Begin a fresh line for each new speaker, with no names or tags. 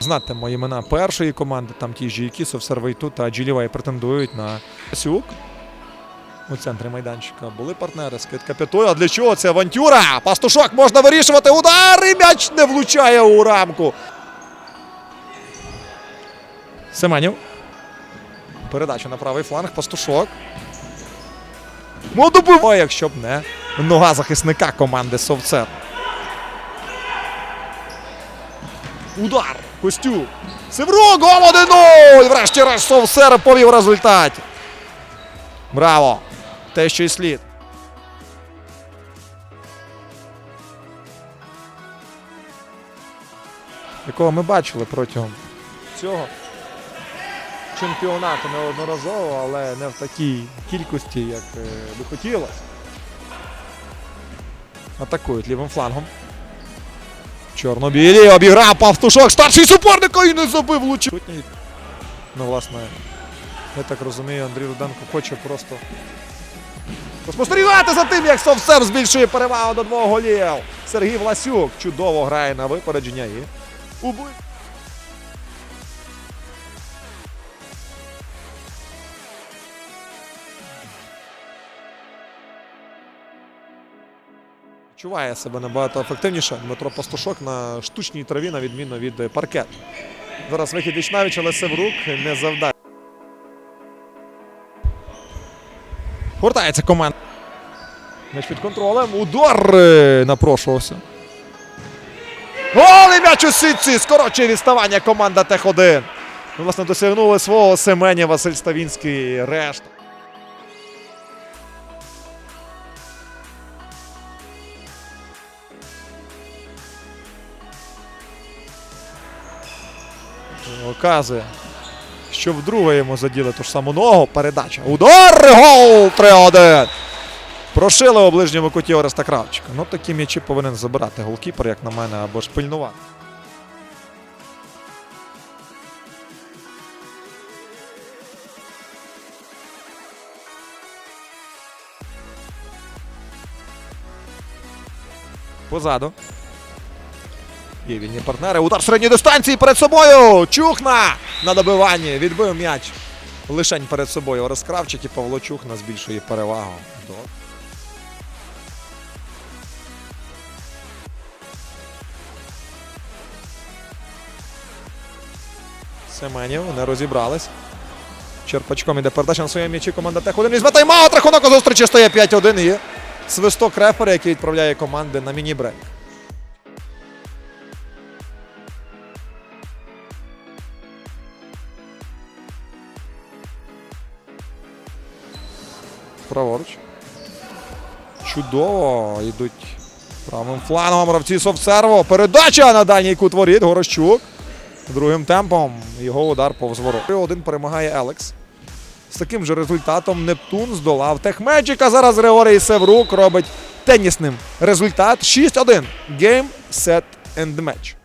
знатимемо імена першої команди, там ті ж які Совсервейту та Джилівей претендують на Сюк. У центрі майданчика були партнери. Скидка п'ятою. А для чого це авантюра? Пастушок можна вирішувати. Удар! І м'яч не влучає у рамку. Семенів. Передача на правий фланг. Пастушок. Ну, якщо б не нога захисника команди Совцер. Удар. Костюк. Севрук. Гол 1-0. Врешті-решт Совсер повів результат. Браво! Те, що й слід. Якого ми бачили протягом цього чемпіонату неодноразово, але не в такій кількості, як е, би хотілося. Атакують лівим флангом. Чорнобілі обіграв Павтушок, старший суперника і не забив лучі. Ну, власне, я так розумію, Андрій Руденко хоче просто спостерігати за тим, як Совсем збільшує перевагу до двох голів. Сергій Власюк чудово грає на випередження і убив. Чуває себе набагато ефективніше. Дмитро Пастушок на штучній траві, на відміну від паркет. Зараз вихід Ічнавіч, але Севрук не завдає. Гуртається команда. М'яч під контролем. Удар е, напрошувався. Гол і м'яч у сітці! Скорочує відставання команда Тех-1. Ну, Власне, досягнули свого Семенія Василь Ставінський решта. Оказує, що вдруге йому заділи ту ж саму ногу. Передача. Удар! Гол! 3-1. Прошили у ближньому куті Ореста Кравчика. Ну, такі м'ячі повинен забирати голкіпер, як на мене, або ж пильнувати. Позаду. Є вільні партнери. Удар середньої дистанції перед собою. Чухна на добиванні. Відбив м'яч. Лишень перед собою. Орес Кравчик і Павло Чухна збільшує перевагу. До. Семенів не розібрались. Черпачком іде передача на своєму м'ячі команда Тех 1 візьме тайм-аут. Рахунок зустрічі стає 5-1 і свисток рефера, який відправляє команди на міні-брейк. Праворуч. Чудово. Йдуть правим флангом гравці Совсерво. Передача на дальній кут воріт. Горощук. Другим темпом його удар повз ворот. Один перемагає Елекс. З таким же результатом Нептун здолав Техмеджика. Зараз Григорій Севрук робить тенісним результат 6-1. Game, set and match.